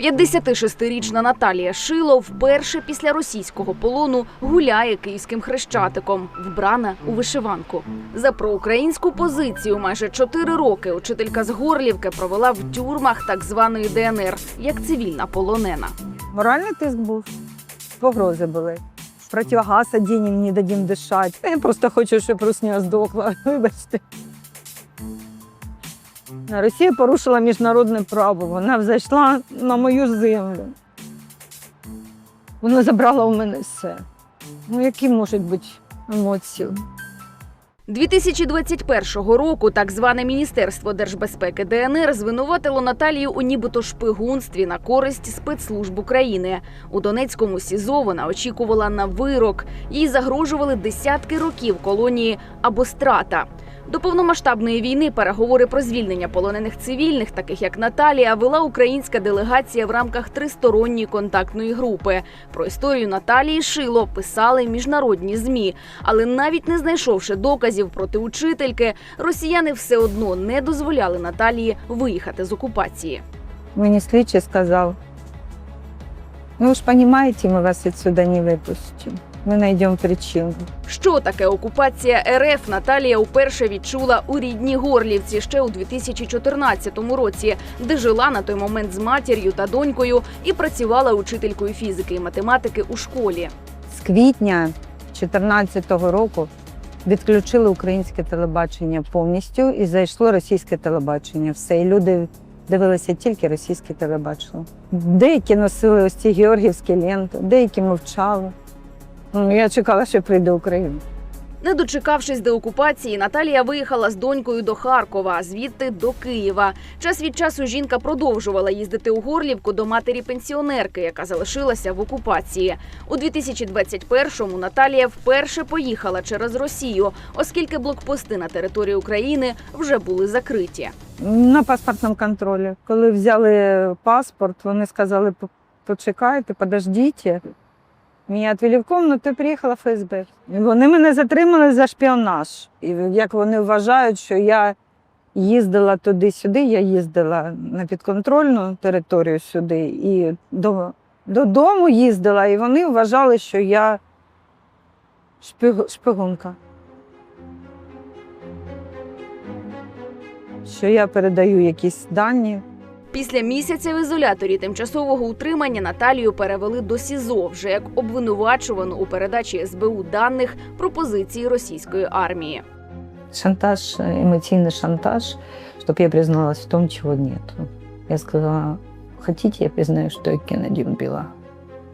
56-річна Наталія Шило вперше після російського полону гуляє київським хрещатиком, вбрана у вишиванку. За проукраїнську позицію майже чотири роки учителька з Горлівки провела в тюрмах так званої ДНР як цивільна полонена. Моральний тиск був, погрози були. Противогаз одінем, не дадим дишати. Я просто хочу, щоб Русня здохла. Вибачте. Росія порушила міжнародне право. Вона взайшла на мою землю. Вона забрала у мене все. Ну, які можуть бути емоції? 2021 року так зване Міністерство держбезпеки ДНР звинуватило Наталію у нібито шпигунстві на користь спецслужб України. У Донецькому СІЗО вона очікувала на вирок. Їй загрожували десятки років колонії або страта. До повномасштабної війни переговори про звільнення полонених цивільних, таких як Наталія, вела українська делегація в рамках тристоронньої контактної групи. Про історію Наталії Шило писали міжнародні змі, але навіть не знайшовши доказів проти учительки, росіяни все одно не дозволяли Наталії виїхати з окупації. Мені слідчий сказав, ну ж розумієте, ми вас відсюди не випустимо. Ми знайдемо причину. Що таке окупація РФ Наталія вперше відчула у рідній Горлівці ще у 2014 році, де жила на той момент з матір'ю та донькою і працювала учителькою фізики і математики у школі. З квітня 2014 року відключили українське телебачення повністю і зайшло російське телебачення. Все, і люди дивилися тільки російське телебачення. Деякі носили ось ці георгівські ленти, деякі мовчали. Ну, я чекала, що прийде Україна. Не дочекавшись деокупації, Наталія виїхала з донькою до Харкова, а звідти до Києва. Час від часу жінка продовжувала їздити у Горлівку до матері пенсіонерки, яка залишилася в окупації. У 2021-му Наталія вперше поїхала через Росію, оскільки блокпости на території України вже були закриті. На паспортному контролі. Коли взяли паспорт, вони сказали, почекайте, подождіть. Мене відвели в кімнату, і приїхала ФСБ. Вони мене затримали за шпіонаж. І як вони вважають, що я їздила туди-сюди, я їздила на підконтрольну територію сюди і до, додому їздила, і вони вважали, що я шпиг, шпигунка. Що я передаю якісь дані. Після місяця в ізоляторі тимчасового утримання Наталію перевели до СІЗО вже як обвинувачувану у передачі СБУ даних про позиції російської армії. Шантаж, эмоциональный шантаж, чтобы я призналась в том, чего нету. Я сказала, хотите, я признаю, что я Кеннеди убила.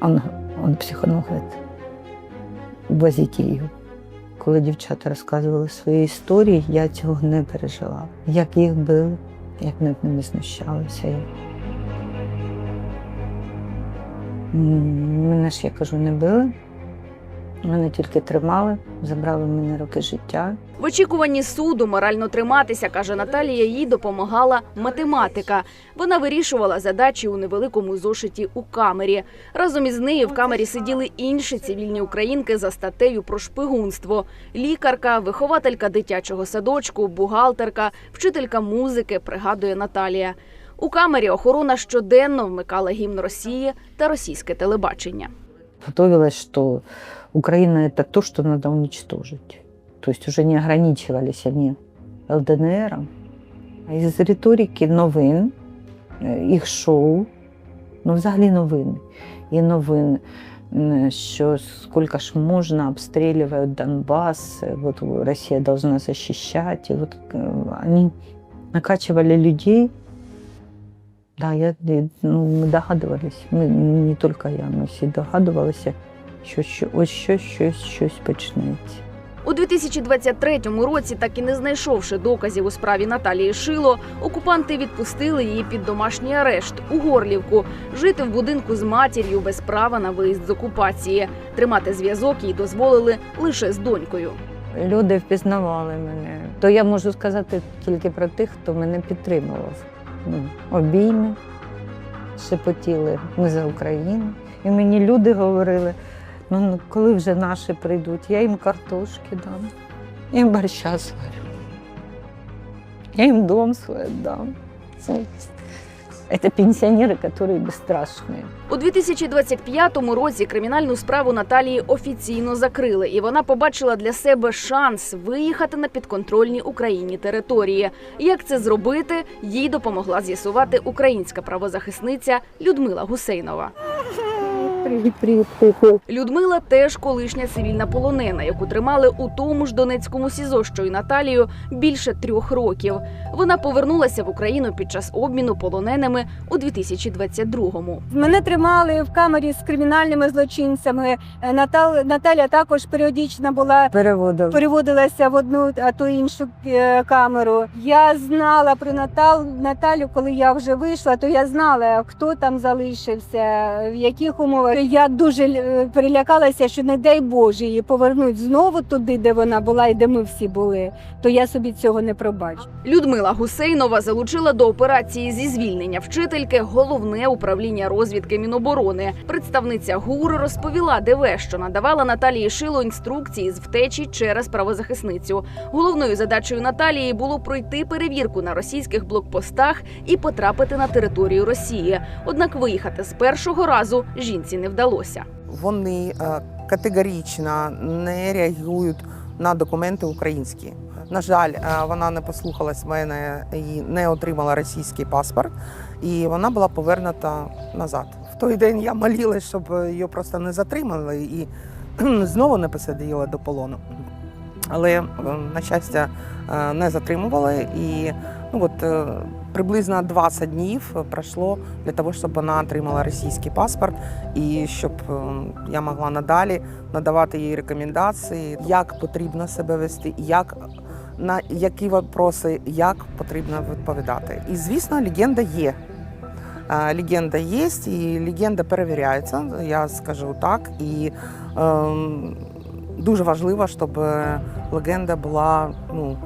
Он, он психанул, говорит, возіть її. Коли дівчата розказували свої історії, я цього не пережила. Як їх били, як над ними знущалися. Мене ж, я кажу, не били. Мене тільки тримали, забрали мене роки життя. В очікуванні суду морально триматися, каже Наталія, їй допомагала математика. Вона вирішувала задачі у невеликому зошиті у камері. Разом із нею в камері сиділи інші цивільні українки за статтею про шпигунство: лікарка, вихователька дитячого садочку, бухгалтерка, вчителька музики, пригадує Наталія. У камері охорона щоденно вмикала гімн Росії та російське телебачення. готовилась, что Украина это то, что надо уничтожить. То есть уже не ограничивались они ЛДНР. А із риторики новин, е, їх шоу, ну взагалі новини. І новин, м, що сколько ж можна, обстреливают Донбасс, е, вот Россия должна защищать. И вот э, они накачивали людей. Да, я, ну, ми догадувались. Ми, не тільки я, ми всі догадувалися, що, що ось щось, щось, щось почнеться. У 2023 році, так і не знайшовши доказів у справі Наталії Шило, окупанти відпустили її під домашній арешт у Горлівку, жити в будинку з матір'ю без права на виїзд з окупації. Тримати зв'язок їй дозволили лише з донькою. Люди впізнавали мене. То я можу сказати тільки про тих, хто мене підтримував. Ну, обійми, шепотіли ми за Україну. І мені люди говорили, ну ну, коли вже наші прийдуть, я їм картошки дам, я їм борща сварю, я їм дом свій дам. Це Это пенсионеры, которые бесстрашные. У 2025 році кримінальну справу Наталії офіційно закрили, і вона побачила для себе шанс виїхати на підконтрольні Україні території. Як це зробити, їй допомогла з'ясувати українська правозахисниця Людмила Гусейнова. Привет, привет, привет. Людмила теж колишня цивільна полонена, яку тримали у тому ж Донецькому СІЗО, що й Наталію більше трьох років. Вона повернулася в Україну під час обміну полоненими у 2022-му. Мене тримали в камері з кримінальними злочинцями. Е, Натал, Наталя також періодично була Переводов. переводилася в одну, а то іншу е, камеру. Я знала про Натал, Наталю, коли я вже вийшла, то я знала, хто там залишився, в яких умовах. Я дуже е, перелякалася, що не дай Боже її повернуть знову туди, де вона була і де ми всі були. То я собі цього не пробачу. Людмила Гусейнова залучила до операції зі звільнення вчительки головне управління розвідки Міноборони. Представниця ГУР розповіла ДВ, що надавала Наталії Шило інструкції з втечі через правозахисницю. Головною задачею Наталії було пройти перевірку на російських блокпостах і потрапити на територію Росії. Однак виїхати з першого разу жінці не вдалося. Вони е, категорично не реагують на документи українські. На жаль, е, вона не послухалась мене і не отримала російський паспорт, і вона була повернута назад. В той день я молилась, щоб її просто не затримали і знову не посадили до полону. Але, на щастя, е, не затримували. І ну, от, приблизно 20 днів пройшло для того, щоб вона отримала російський паспорт і щоб е, я могла надалі надавати їй рекомендації, як потрібно себе вести, як на які вопроси, як потрібно відповідати. І звісно, легенда є. Е, Легенда є, і легенда перевіряється, я скажу так. І ем, дуже важливо, щоб легенда була ну,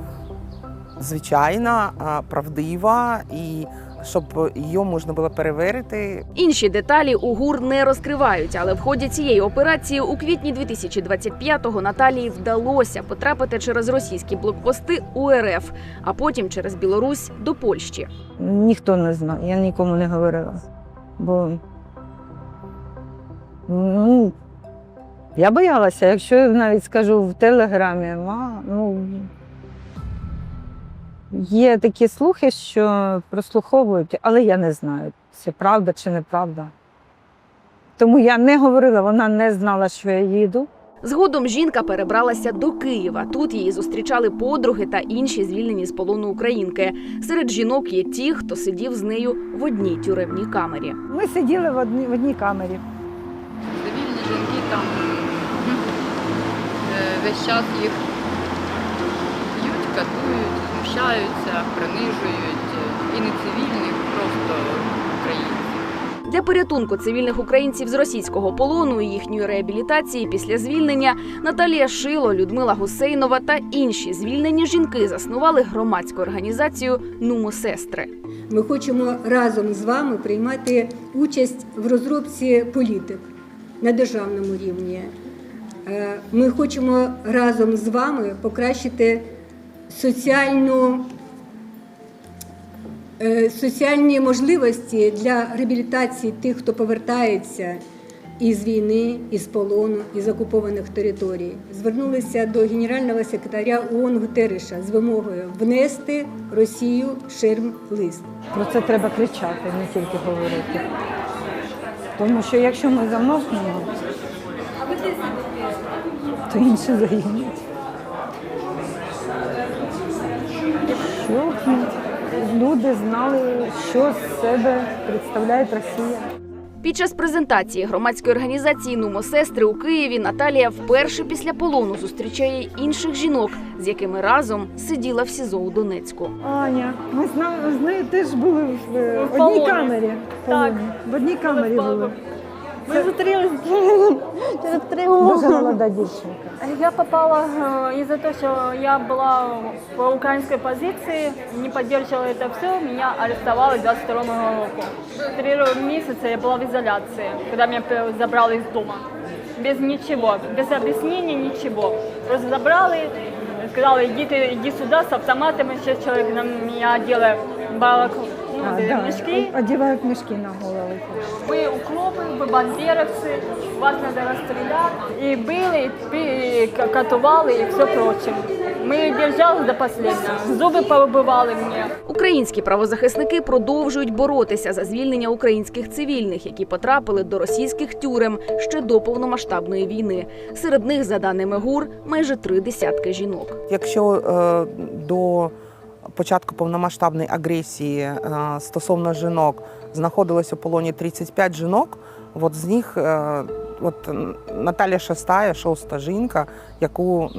звичайна, правдива і щоб її можна було перевірити Інші деталі у ГУР не розкривають, але в ході цієї операції у квітні 2025-го Наталії вдалося потрапити через російські блокпости у РФ, а потім через Білорусь до Польщі. Ніхто не знає, я нікому не говорила. Бо ну, я боялася, якщо я навіть скажу в телеграмі, ма, ну, є такі слухи, що прослуховують, але я не знаю, це правда чи неправда. Тому я не говорила, вона не знала, що я їду. Згодом жінка перебралася до Києва. Тут її зустрічали подруги та інші звільнені з полону українки. Серед жінок є ті, хто сидів з нею в одній тюремній камері. Ми сиділи в одній, в одній камері. Цивільні жінки там е, весь час їх б'ють, катують, знущаються, принижують. І не цивільних, просто українців. Для порятунку цивільних українців з російського полону і їхньої реабілітації після звільнення Наталія Шило, Людмила Гусейнова та інші звільнені жінки заснували громадську організацію Нумо Сестри. Ми хочемо разом з вами приймати участь в розробці політик на державному рівні. Е, Ми хочемо разом з вами покращити соціальну, е, соціальні можливості для реабілітації тих, хто повертається із війни, із полону, із окупованих територій. Звернулися до генерального секретаря ООН Гутериша з вимогою внести Росію в ширм-лист. Про це треба кричати, не тільки говорити. Тому що якщо ми замовкнемо, то інші загинуть. Щоб люди знали, що з себе представляє Росія. Під час презентації громадської організації Нумо Сестри у Києві Наталія вперше після полону зустрічає інших жінок, з якими разом сиділа в СІЗО у Донецьку. Аня, ми з нею теж були в В одній камері. Так. В одній камері були. Ми зустрілися через три Дуже роки. молода дівчинка. Я попала э, из-за того, что я была по украинской позиции, не поддерживала это все, меня арестовали 22 року. Три ро- месяца я была в изоляции, когда меня п- забрали из дома. Без ничего, без объяснений, ничего. Просто забрали, сказали, иди, ты, иди сюда с автоматами, шесть человек на меня одели балак, ну, вот эти мешки. Одевают мешки на голову. Вы укропы, вы бандеровцы, вас надо расстрелять. И били, и к- катували, и все прочее. Мы держались до последнего. Зубы повыбивали мне. Українські правозахисники продовжують боротися за звільнення українських цивільних, які потрапили до російських тюрем ще до повномасштабної війни. Серед них, за даними ГУР, майже три десятки жінок. Якщо е, до початку повномасштабної агресії е, стосовно жінок. Знаходилось у полоні 35 жінок, от з них е, от Наталя Шестая, шоста жінка, яку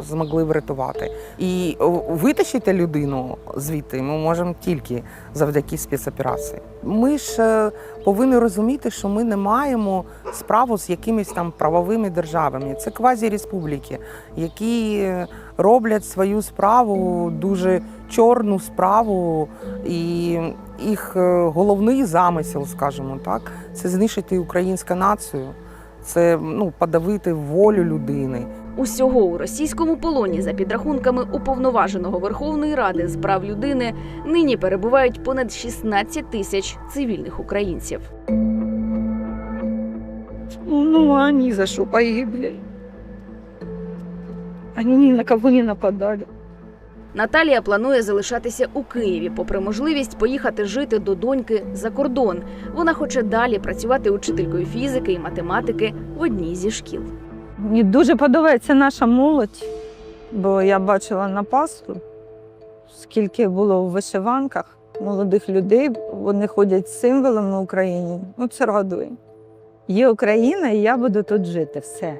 змогли врятувати. І витащити людину звідти ми можемо тільки завдяки спецоперації. Ми ж е, повинні розуміти, що ми не маємо справу з якимись там правовими державами. Це квазі-республіки, які роблять свою справу дуже чорну справу, і їх е, головний замисел, скажімо так, це знищити українську націю, це ну, подавити волю людини. Усього у російському полоні, за підрахунками уповноваженого Верховної Ради з прав людини, нині перебувають понад 16 тисяч цивільних українців. Ну, а они за что погибли? Они ни на кого не нападали. Наталія планує залишатися у Києві, попри можливість поїхати жити до доньки за кордон. Вона хоче далі працювати учителькою фізики і математики в одній зі шкіл. Мені дуже подобається наша молодь, бо я бачила на Пасху, скільки було в вишиванках молодих людей, вони ходять з символами України. Ну, це радує. Є Україна, і я буду тут жити. Все.